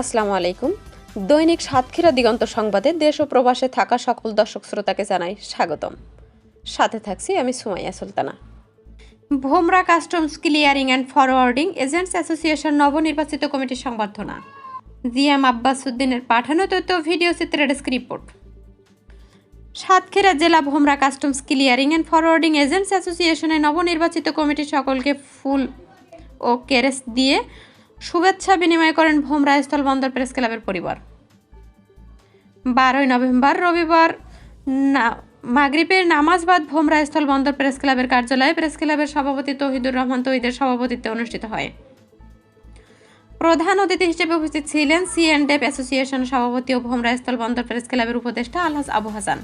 আসসালামু আলাইকুম। দৈনিক সাতক্ষীরা দিগন্ত সংবাদে দেশ ও প্রবাসে থাকা সকল দর্শক শ্রোতাকে জানাই স্বাগতম। সাথে থাকছি আমি Sumaiya Sultana. Bhomra customs clearing and forwarding agents association নবনির্বাচিত কমিটির সংবর্ধনা। জিএম আব্বাস উদ্দিনের পাঠানো তথ্য ভিডিও চিত্রের ডেস্ক রিপোর্ট। সাতক্ষীরা জেলা Bhomra customs clearing and forwarding agents অ্যাসোসিয়েশনের নবনির্বাচিত কমিটির সকলকে ফুল ও কেরেস দিয়ে শুভেচ্ছা বিনিময় করেন ভোমরা স্থলবন্দর প্রেস ক্লাবের পরিবার। বারোই নভেম্বর রবিবার না নামাজ বাদ ভোমরা স্থলবন্দর প্রেস ক্লাবের কার্যালয়ে প্রেস ক্লাবের সভাপতি তহিদুর রহমান তহিদের সভাপতিত্বে অনুষ্ঠিত হয়। প্রধান অতিথি হিসেবে উপস্থিত ছিলেন সি অ্যান্ড এফ অ্যাসোসিয়েশন সভাপতি ও ভোমরা স্থলবন্দর প্রেস ক্লাবের উপদেষ্টা আলহাজ আবু হাসান।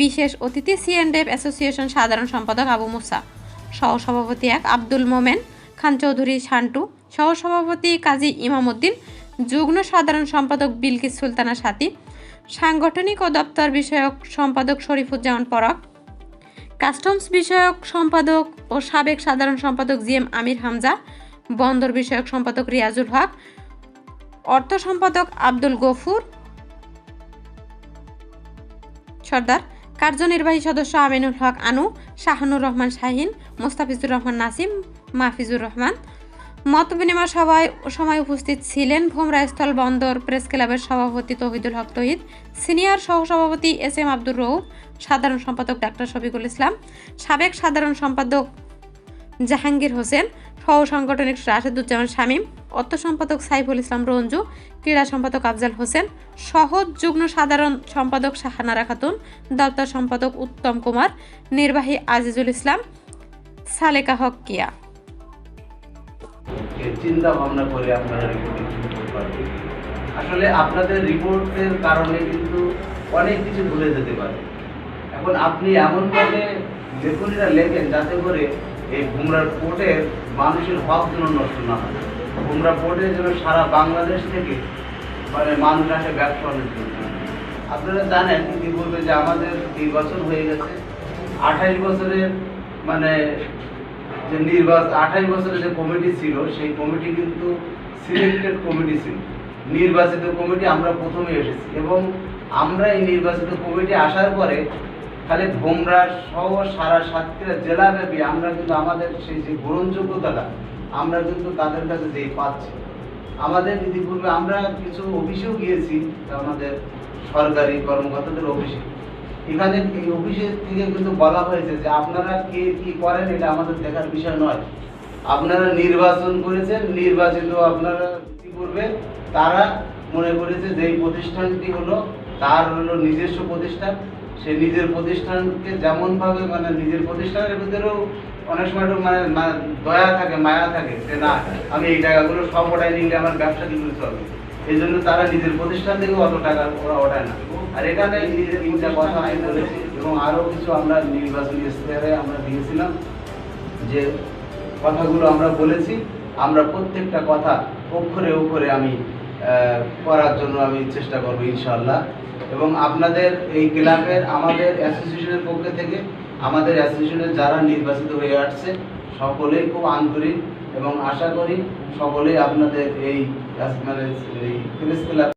বিশেষ অতিথি সি অ্যান্ড এফ অ্যাসোসিয়েশন সাধারণ সম্পাদক আবু মুসা। সহ সভাপতি এক আব্দুল মোমেন, খান চৌধুরী শান্টু সহ সভাপতি কাজী ইমামউদ্দিন যুগ্ম সাধারণ সম্পাদক বিলকিস সুলতানা সাথী, সাংগঠনিক ও দপ্তর বিষয়ক সম্পাদক শরীফুজ্জামান পরক কাস্টমস বিষয়ক সম্পাদক ও সাবেক সাধারণ সম্পাদক জি এম আমির হামজা, বন্দর বিষয়ক সম্পাদক রিয়াজুল হক, অর্থ সম্পাদক আব্দুল গফুর, সর্দার, কার্যনির্বাহী সদস্য আমিনুল হক আনু, শাহানুর রহমান শাহিন, মোস্তাফিজুর রহমান নাসিম, মাহফিজুর রহমান মত বিনিময় সভায় সময় উপস্থিত ছিলেন ভোমরা স্থল বন্দর প্রেস ক্লাবের সভাপতি তহিদুল হক তহিদ, সিনিয়র সহসভাপতি এস এম আব্দুর রৌফ সাধারণ সম্পাদক ডাক্তার শফিকুল ইসলাম, সাবেক সাধারণ সম্পাদক জাহাঙ্গীর হোসেন সহ সাংগঠনিক রাশেদুজ্জামান শামীম, অর্থ সম্পাদক সাইফুল ইসলাম রঞ্জু, ক্রীড়া সম্পাদক আফজাল হোসেন সহ যুগ্ম সাধারণ সম্পাদক শাহানারা খাতুন, দপ্তর সম্পাদক উত্তম কুমার, নির্বাহী আজিজুল ইসলাম, সালেকা হক কিয়া। চিন্তা ভাবনা করে আপনারা রিপোর্ট করতে পারবেন? আসলে আপনাদের রিপোর্টের কারণে কিন্তু অনেক কিছু ভুলে যেতে পারে। এখন আপনি এমনভাবে লেখনীরা লেখেন যাতে করে এই ভুমরার পোর্টের মানুষের হক যেন নষ্ট না হয়। ভুমরা পোর্টে যেন সারা বাংলাদেশ থেকে মানে মানুষ আসে ব্যবসা বাণিজ্য আপনারা জানেন ইতিপূর্বে যে আমাদের দুই বছর হয়ে গেছে। আঠাইশ বছরের মানে যে নির্বাচন আঠাইশ বছরের যে কমিটি ছিল, সেই কমিটি কিন্তু সিলেক্টেড কমিটি ছিল। নির্বাচিত কমিটি আমরা প্রথমে এসেছি এবং আমরা এই নির্বাচিত কমিটি আসার পরে খালি ভোমরা সহ সারা সাতক্ষীরা জেলাব্যাপী আমরা কিন্তু আমাদের সেই যে গ্রহণযোগ্যতাটা, আমরা কিন্তু তাদের কাছে যেই পাচ্ছি। আমাদের ইতিপূর্বে আমরা কিছু অফিসেও গিয়েছি আমাদের সরকারি কর্মকর্তাদের অফিসে। এখানে এই অফিসের থেকে কিন্তু বলা হয়েছে যে আপনারা কে কি করেন এটা আমাদের দেখার বিষয় নয়। আপনারা নির্বাচন করেছেন, নির্বাচিত আপনারা কি করবে তারা মনে করেছে যে এই প্রতিষ্ঠানটি হলো, তার হলো নিজস্ব প্রতিষ্ঠান। সে নিজের প্রতিষ্ঠানকে যেমনভাবে মানে নিজের প্রতিষ্ঠানের ভিতরেও অনেক সময় একটু মানে দয়া থাকে, মায়া থাকে যে না, আমি এই টাকাগুলো সব ওটাই নিলে আমার ব্যবসা কি করে চলবে। এই জন্য তারা নিজের প্রতিষ্ঠান থেকে অত টাকা ওরা ওঠায় না। আর এখানে তিনটা কথা আমি বলেছি, এবং আরও কিছু আমরা নির্বাচনী ইশতেহারে আমরা দিয়েছিলাম, যে কথাগুলো আমরা বলেছি, আমরা প্রত্যেকটা কথা অক্ষরে অক্ষরে আমি করার জন্য আমি চেষ্টা করব ইনশাল্লাহ এবং আপনাদের এই ক্লাবের, আমাদের অ্যাসোসিয়েশনের পক্ষ থেকে, আমাদের অ্যাসোসিয়েশনের যারা নির্বাচিত হয়ে আসছে, সকলেই খুব আন্তরিক এবং আশা করি সকলেই আপনাদের এই মানে এই প্রেস ক্লাব